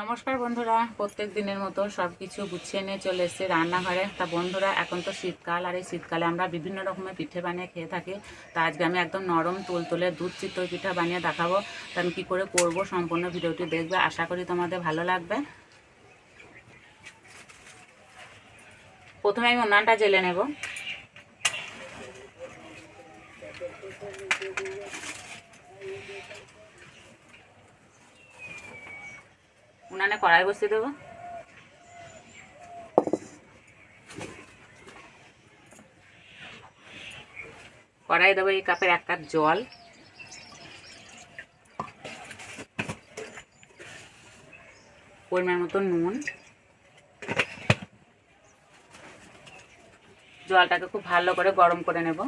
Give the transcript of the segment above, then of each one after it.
নমস্কার বন্ধুরা, প্রত্যেক দিনের মতো সব কিছু গুছিয়ে নিয়ে চলে এসেছে রান্নাঘরে। তা বন্ধুরা, এখন তো শীতকাল আর এই শীতকালে আমরা বিভিন্ন রকমের পিঠে বানিয়ে খেয়ে থাকি। তা আজকে আমি একদম নরম তুলতুলে দুধ চিত্তই পিঠা বানিয়ে দেখাবো। তা আমি কী করে করব সম্পূর্ণ ভিডিওটি দেখবে, আশা করি তোমাদের ভালো লাগবে। প্রথমে আমি উনানটা জেলে নেব। উনানে কড়াই বসিয়ে দেবো। কড়াই দেবো এই কাপের এক কাপ জল। পরিমাণ মতো নুন। জলটাকে খুব ভালো করে গরম করে নেব।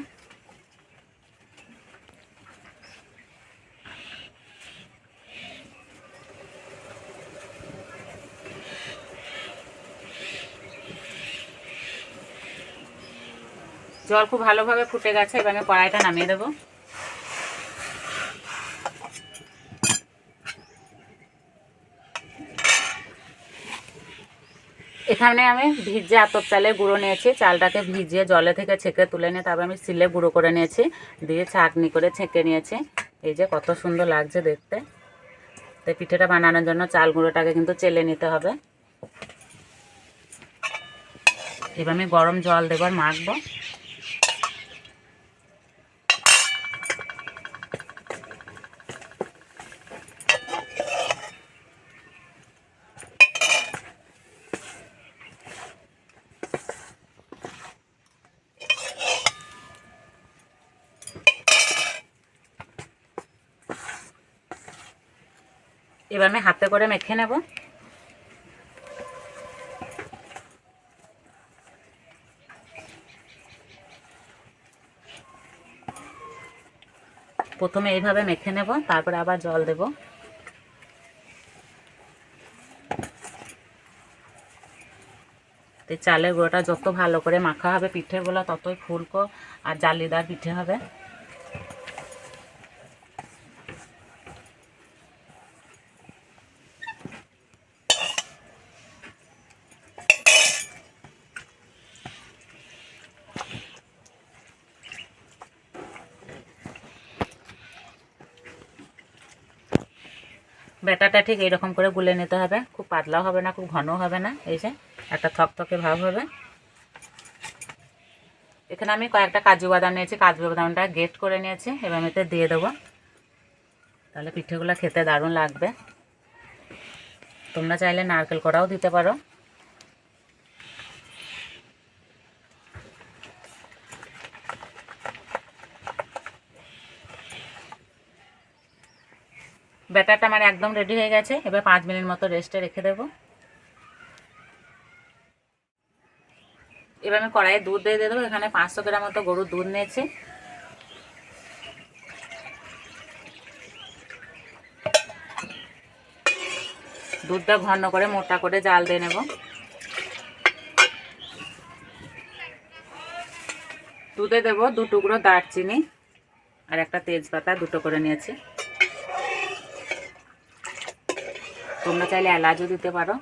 জল খুব ভালোভাবে ফুটে গেছে, এবার আমি কড়াইটা নামিয়ে দেবো। এখানে আমি ভিজে আতপ চালে গুঁড়ো নিয়েছি, চালটাকে ভিজিয়ে জলে থেকে ছেঁকে তুলে নিয়ে তারপর আমি সিলে গুঁড়ো করে নিয়েছি, দিয়ে ছাঁকনি করে ছেঁকে নিয়েছি। এই যে কত সুন্দর লাগছে দেখতে। তো পিঠেটা বানানোর জন্য চাল গুঁড়োটাকে কিন্তু চেলে নিতে হবে। এবার আমি গরম জল দেবার মাখবো। এবার আমি হাতে করে মেখে নেব। প্রথমে এইভাবে মেখে নেব, তারপরে আবার জল দেব। চালের গুঁড়োটা যত ভালো করে মাখা হবে পিঠেগুলো ততই ফুলকো আর জালিদার পিঠে হবে। ব্যাটাটা ঠিক এরকম করে গুলে নিতে হবে। খুব পাতলাও হবে না, খুব ঘনও হবে না। এই যে, একটা থকথকে ভাব হবে। এখানে আমি কয়েকটা কাজু বাদাম নিয়েছি। কাজু বাদামটা গেট করে নিয়েছি। এবার আমি দিয়ে দেবো। তাহলে পিঠেগুলো খেতে দারুণ লাগবে। তোমরা চাইলে নারকেল করাও দিতে পারো। ব্যাটারটা আমার একদম রেডি হয়ে গেছে। এবার পাঁচ মিনিট মতো রেস্টে রেখে দেব। এবার আমি কড়াইয়ে দুধ দিয়ে দিয়ে দেবো। এখানে পাঁচশো গ্রাম মতো গরুর দুধ নিয়েছি। দুধটা ঘন করে মোটা করে জাল দিয়ে নেব। দুধে দেবো দু টুকরো দারচিনি আর একটা তেজপাতা দুটো করে নিয়েছি। তোমরা চাইলে এলাচও দিতে পারো।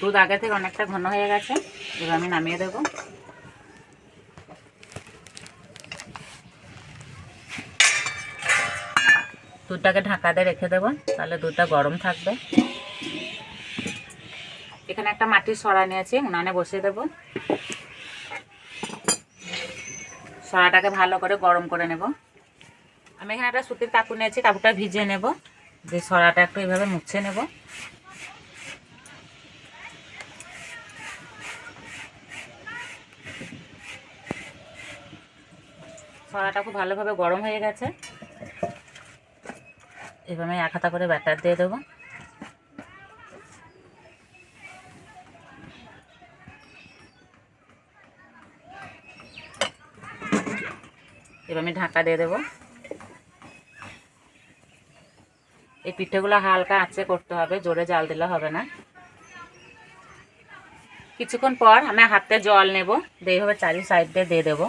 দুধ আগে থেকে অনেকটা ঘন হয়ে গেছে, এবার আমি নামিয়ে দেবো। দুধটাকে ঢাকা দিয়ে রেখে দেবো, তাহলে দুধটা গরম থাকবে। এখানে একটা মাটির সরা নিয়েছি, উনানে বসিয়ে দেবো। সরাটাকে ভালো করে গরম করে নেব। আমি এখানে একটা সুতির কাপড় নিয়েছি, কাপড়টা ভিজিয়ে নেব। যে সরাটা একটু এইভাবে মুছে নেব। সরাটা খুব ভালোভাবে গরম হয়ে গেছে। এবার আমি এক হাতা করে ব্যাটার দিয়ে দেবো। এবার আমি ঢাকা দিয়ে দেবো। এই পিঠেগুলো হালকা আঁচে করতে হবে, জোরে জাল দিলে হবে না। কিছুক্ষণ পর আমি হাতে জল নেব, দিয়ে এইভাবে চারি সাইড দিয়ে দিয়ে দেবো।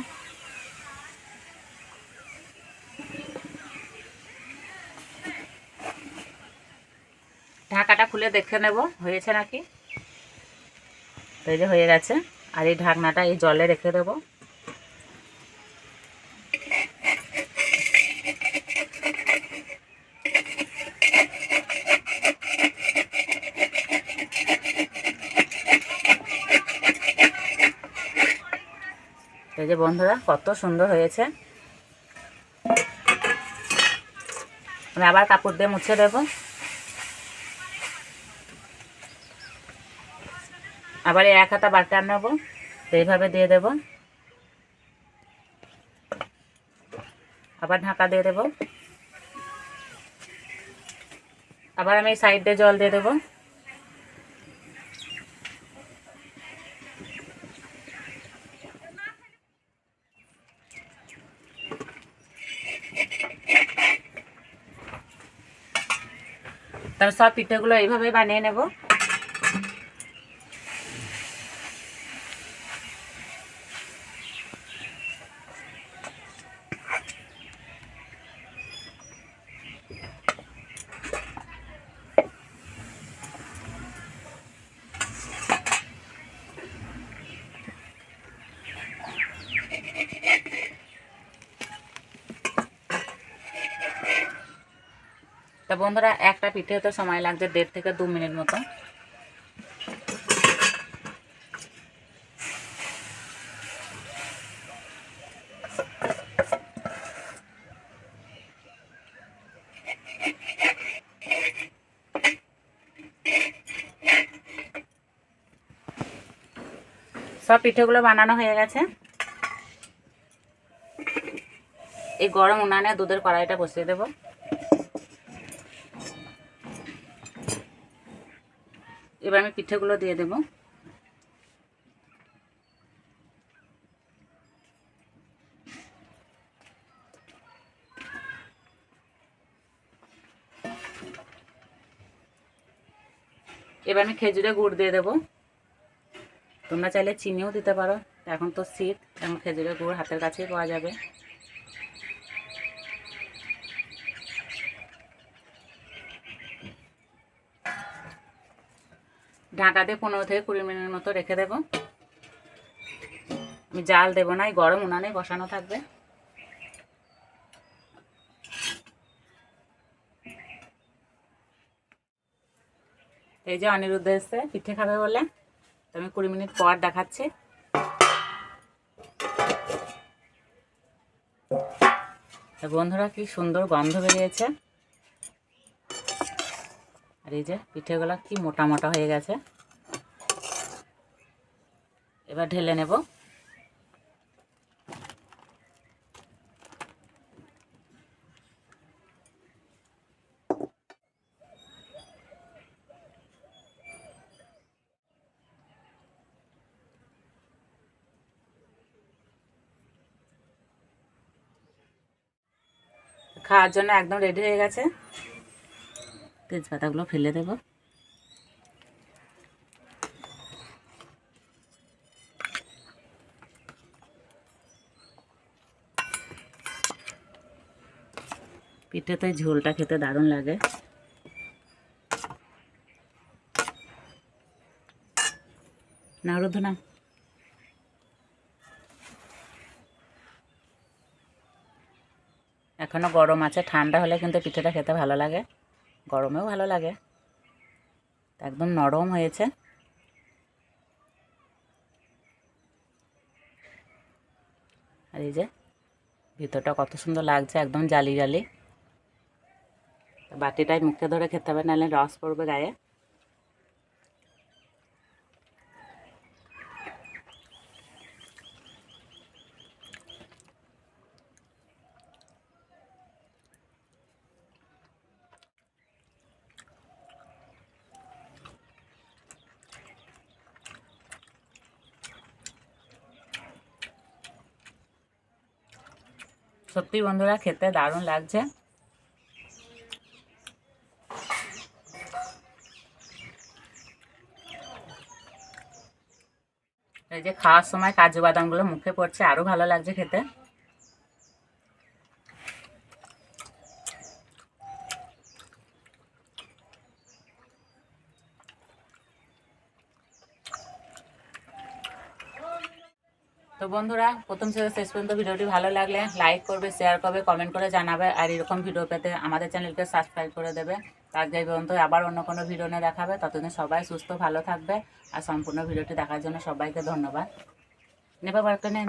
ঢাকাটা খুলে দেখে নেব, হয়েছে নাকি? এই যে হয়ে গেছে। আর এই ঢাকনাটা এই জলে রেখে দেবো। এই যে বন্ধুরা, কত সুন্দর হয়েছে। আমি আবার কাপড় দিয়ে মুছে দেবো। আবার এক হাতা বাটার নেব তো এইভাবে দিয়ে দেব। আবার ঢাকা দিয়ে দেব। আবার আমি সাইড দিয়ে জল দিয়ে দেবো। তারপর সব পিঠেগুলো এইভাবে বানিয়ে নেব। তা বন্ধুরা, একটা পিঠে হতে সময় লাগছে দেড় থেকে দু মিনিট মতো। সব পিঠেগুলো বানানো হয়ে গেছে। এই গরম উনানে দুধের কড়াইটা বসিয়ে দেবো। এবার আমি পিঠেগুলো দিয়ে দেব। এবার আমি খেজুরে গুড় দিয়ে দেবো। তোমরা চাইলে চিনিও দিতে পারো। এখন তো শীত, এখন খেজুরের গুড় হাতের কাছেই পাওয়া যাবে। ঢাকা দিয়ে পনেরো থেকে কুড়ি মিনিট মতো রেখে দেবো। আমি জাল দেবো না, এই গরম উনানে বসানো থাকবে। এই যে অনিরুদ্ধ এসছে, পিঠে খাবে বলে। তো আমি কুড়ি মিনিট পর দেখাচ্ছি। বন্ধুরা, কি সুন্দর গন্ধ বেরিয়েছে। আর এই যে পিঠেগুলো কি মোটা মোটা হয়ে গেছে। এবার ঢেলে নেব। খাওয়ার জন্য একদম রেডি হয়ে গেছে। তেজপাতাগুলো ফেলে দেব। পিঠেতে ঝোলটা খেতে দারুণ লাগে। না রুদ্ধ না। এখনও গরম আছে, ঠান্ডা হলে কিন্তু পিঠেটা খেতে ভালো লাগে। গরমেও ভালো লাগে। একদম নরম হয়েছে। আর এই যে ভিতরটা কত সুন্দর লাগছে, একদম জালি জালি। বাটিটাই মুখে ধরে খেতে হবে নাহলে রস পড়বে গায়ে। সত্যি বন্ধুরা খেতে দারুণ লাগছে। এই যে খাওয়ার সময় কাজু বাদামগুলো মুখে পড়ছে আরও ভালো লাগছে খেতে। বন্ধুরা, প্রথম থেকে শেষ পর্যন্ত ভিডিওটি ভালো লাগলে লাইক করবে শেয়ার করবে কমেন্ট করে জানাবে, আর এরকম ভিডিও পেতে আমাদের চ্যানেলকে সাবস্ক্রাইব করে দেবে। তার যাই পর্যন্ত আবার অন্য কোনো ভিডিও নিয়ে দেখাবে। ততদিন সবাই সুস্থ, ভালো থাকবে। আর সম্পূর্ণ ভিডিওটি দেখার জন্য সবাইকে ধন্যবাদ। নেবা বার্তা নেই